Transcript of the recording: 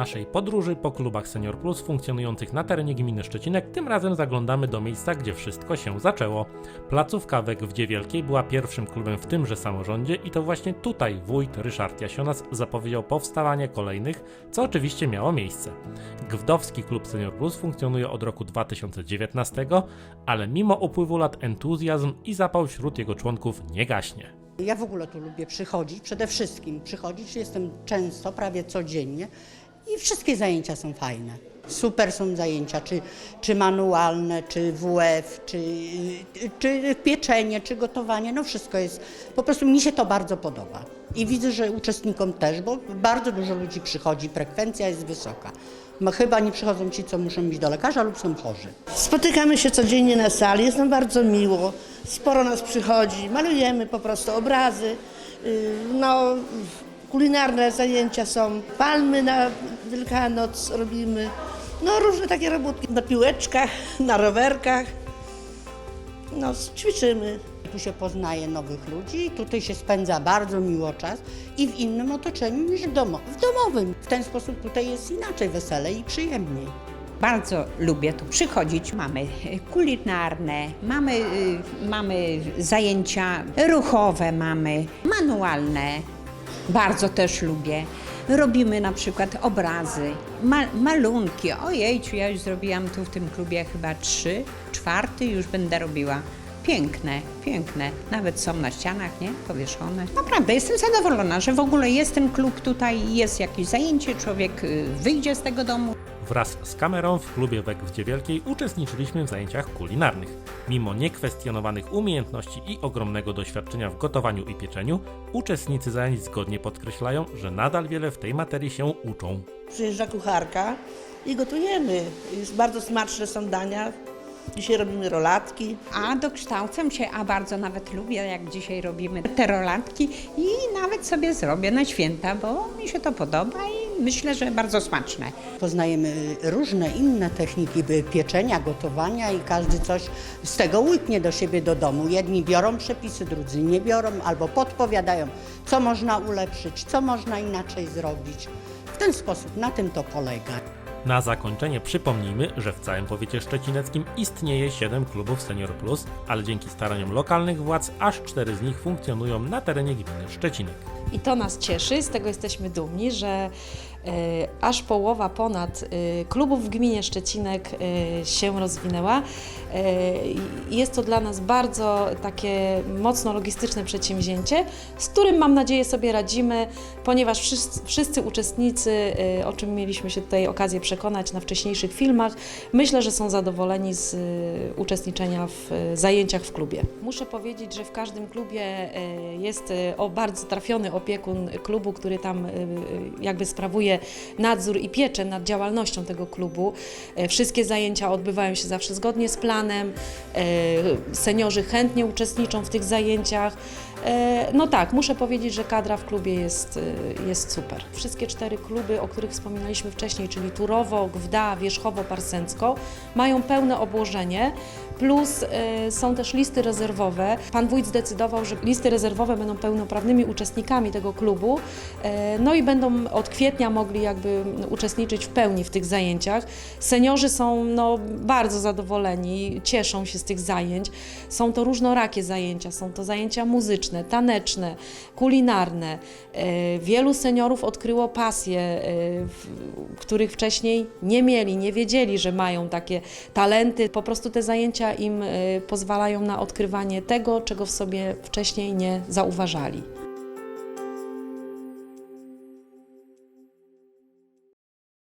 naszej podróży po klubach Senior Plus funkcjonujących na terenie gminy Szczecinek, tym razem zaglądamy do miejsca, gdzie wszystko się zaczęło. Placówka WEG w Dziewielkiej była pierwszym klubem w tymże samorządzie i to właśnie tutaj wójt Ryszard Jasionas zapowiedział powstawanie kolejnych, co oczywiście miało miejsce. Gwdowski Klub Senior Plus funkcjonuje od roku 2019, ale mimo upływu lat entuzjazm i zapał wśród jego członków nie gaśnie. Ja w ogóle tu lubię przychodzić, przede wszystkim przychodzić, jestem często, prawie codziennie i wszystkie zajęcia są fajne. Super są zajęcia, czy, czy manualne, czy WF, czy, czy pieczenie, czy gotowanie, no wszystko jest, po prostu mi się to bardzo podoba. I widzę, że uczestnikom też, bo bardzo dużo ludzi przychodzi, frekwencja jest wysoka. No, chyba nie przychodzą ci, co muszą iść do lekarza lub są chorzy. Spotykamy się codziennie na sali, jest nam bardzo miło. Sporo nas przychodzi, malujemy po prostu obrazy. Yy, No, kulinarne zajęcia są, palmy na Wielkanoc robimy. No, różne takie robótki na piłeczkach, na rowerkach. No, ćwiczymy. Tu się poznaje nowych ludzi, tutaj się spędza bardzo miło czas i w innym otoczeniu niż w, domo, w domowym. W ten sposób tutaj jest inaczej weselej i przyjemniej. Bardzo lubię tu przychodzić. Mamy y, kulinarne, mamy, y, mamy zajęcia ruchowe, mamy manualne. Bardzo też lubię. Robimy na przykład obrazy, ma, malunki. Ojejciu, ja już zrobiłam tu w tym klubie chyba trzy, czwarty już będę robiła. Piękne, piękne. Nawet są na ścianach, nie? Powieszone. Naprawdę, jestem zadowolona, że w ogóle jest ten klub tutaj, jest jakieś zajęcie, człowiek y, wyjdzie z tego domu. Wraz z kamerą w klubie WEG w Dziewielkiej uczestniczyliśmy w zajęciach kulinarnych. Mimo niekwestionowanych umiejętności i ogromnego doświadczenia w gotowaniu i pieczeniu, uczestnicy zajęć zgodnie podkreślają, że nadal wiele w tej materii się uczą. Przyjeżdża kucharka i gotujemy. Jest bardzo smaczne są dania. Dzisiaj robimy rolatki. A dokształcam się, a bardzo nawet lubię, jak dzisiaj robimy te rolatki i nawet sobie zrobię na święta, bo mi się to podoba i myślę, że bardzo smaczne. Poznajemy różne inne techniki by pieczenia, gotowania i każdy coś z tego łyknie do siebie do domu. Jedni biorą przepisy, drudzy nie biorą albo podpowiadają, co można ulepszyć, co można inaczej zrobić. W ten sposób na tym to polega. Na zakończenie przypomnijmy, że w całym powiecie szczecineckim istnieje 7 klubów Senior Plus, ale dzięki staraniom lokalnych władz aż 4 z nich funkcjonują na terenie gminy Szczecinek. I to nas cieszy, z tego jesteśmy dumni, że e, aż połowa ponad e, klubów w gminie Szczecinek e, się rozwinęła. I jest to dla nas bardzo takie mocno logistyczne przedsięwzięcie, z którym mam nadzieję sobie radzimy, ponieważ wszyscy, wszyscy uczestnicy, e, o czym mieliśmy się tutaj okazję przekonać na wcześniejszych filmach, myślę, że są zadowoleni z e, uczestniczenia w e, zajęciach w klubie. Muszę powiedzieć, że w każdym klubie e, jest e, o bardzo trafiony opiekun klubu, który tam e, jakby sprawuje nadzór i pieczę nad działalnością tego klubu. E, Wszystkie zajęcia odbywają się zawsze zgodnie z planem. E, Seniorzy chętnie uczestniczą w tych zajęciach. E, No tak, muszę powiedzieć, że kadra w klubie jest, e, jest super. Wszystkie cztery kluby, o których wspominaliśmy wcześniej, czyli Turowo, Gwda, Wierzchowo, Parsencko, mają pełne obłożenie, plus e, są też listy rezerwowe. Pan wójt zdecydował, że listy rezerwowe będą pełnoprawnymi uczestnikami tego klubu, e, no i będą od kwietnia mogli jakby uczestniczyć w pełni w tych zajęciach. Seniorzy są no, bardzo zadowoleni, cieszą się z tych zajęć. Są to różnorakie zajęcia, są to zajęcia muzyczne, taneczne, kulinarne. E, Wielu seniorów odkryło pasje, których wcześniej nie mieli, nie wiedzieli, że mają takie talenty. Po prostu te zajęcia im e, pozwalają na odkrywanie tego, czego w sobie wcześniej nie zauważali.